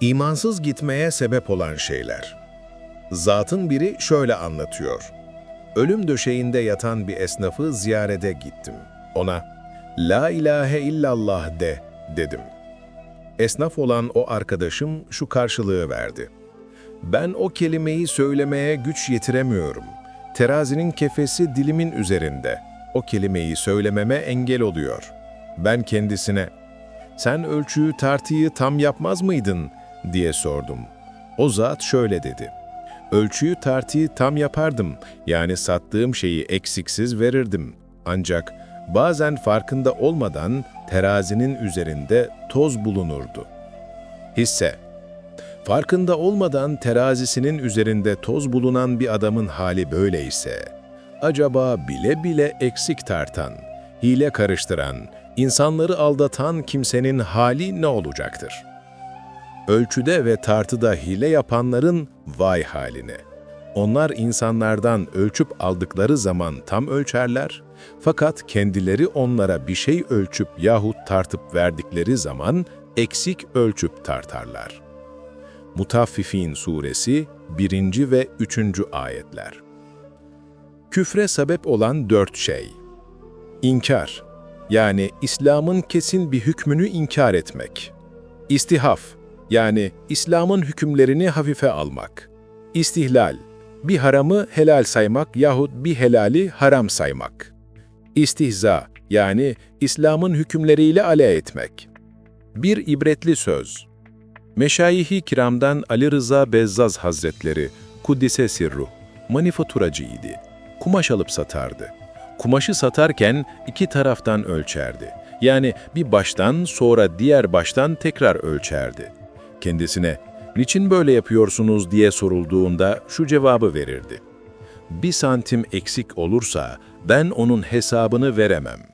İmansız gitmeye sebep olan şeyler. Zatın biri şöyle anlatıyor. Ölüm döşeğinde yatan bir esnafı ziyarete gittim. Ona, La ilahe illallah de, dedim. Esnaf olan o arkadaşım şu karşılığı verdi. Ben o kelimeyi söylemeye güç yetiremiyorum. Terazinin kefesi dilimin üzerinde. O kelimeyi söylememe engel oluyor. Ben kendisine, sen ölçüyü tartıyı tam yapmaz mıydın diye sordum. O zat şöyle dedi. Ölçüyü tartıyı tam yapardım. Yani sattığım şeyi eksiksiz verirdim. Ancak bazen farkında olmadan terazinin üzerinde toz bulunurdu. Hisse Farkında olmadan terazisinin üzerinde toz bulunan bir adamın hali böyleyse, acaba bile bile eksik tartan, hile karıştıran, insanları aldatan kimsenin hali ne olacaktır? Ölçüde ve tartıda hile yapanların vay haline. Onlar insanlardan ölçüp aldıkları zaman tam ölçerler, fakat kendileri onlara bir şey ölçüp yahut tartıp verdikleri zaman eksik ölçüp tartarlar. Mutaffifin Suresi 1. ve 3. ayetler. Küfre sebep olan dört şey. İnkar, yani İslam'ın kesin bir hükmünü inkar etmek. İstihaf, yani İslam'ın hükümlerini hafife almak. İstihlal, bir haramı helal saymak yahut bir helali haram saymak. İstihza, yani İslam'ın hükümleriyle alay etmek. Bir ibretli söz, Meşayihi kiramdan Ali Rıza Bezzaz Hazretleri, Kuddise Sirru, manifaturacıydı. Kumaş alıp satardı. Kumaşı satarken iki taraftan ölçerdi. Yani bir baştan sonra diğer baştan tekrar ölçerdi. Kendisine, niçin böyle yapıyorsunuz diye sorulduğunda şu cevabı verirdi. Bir santim eksik olursa ben onun hesabını veremem.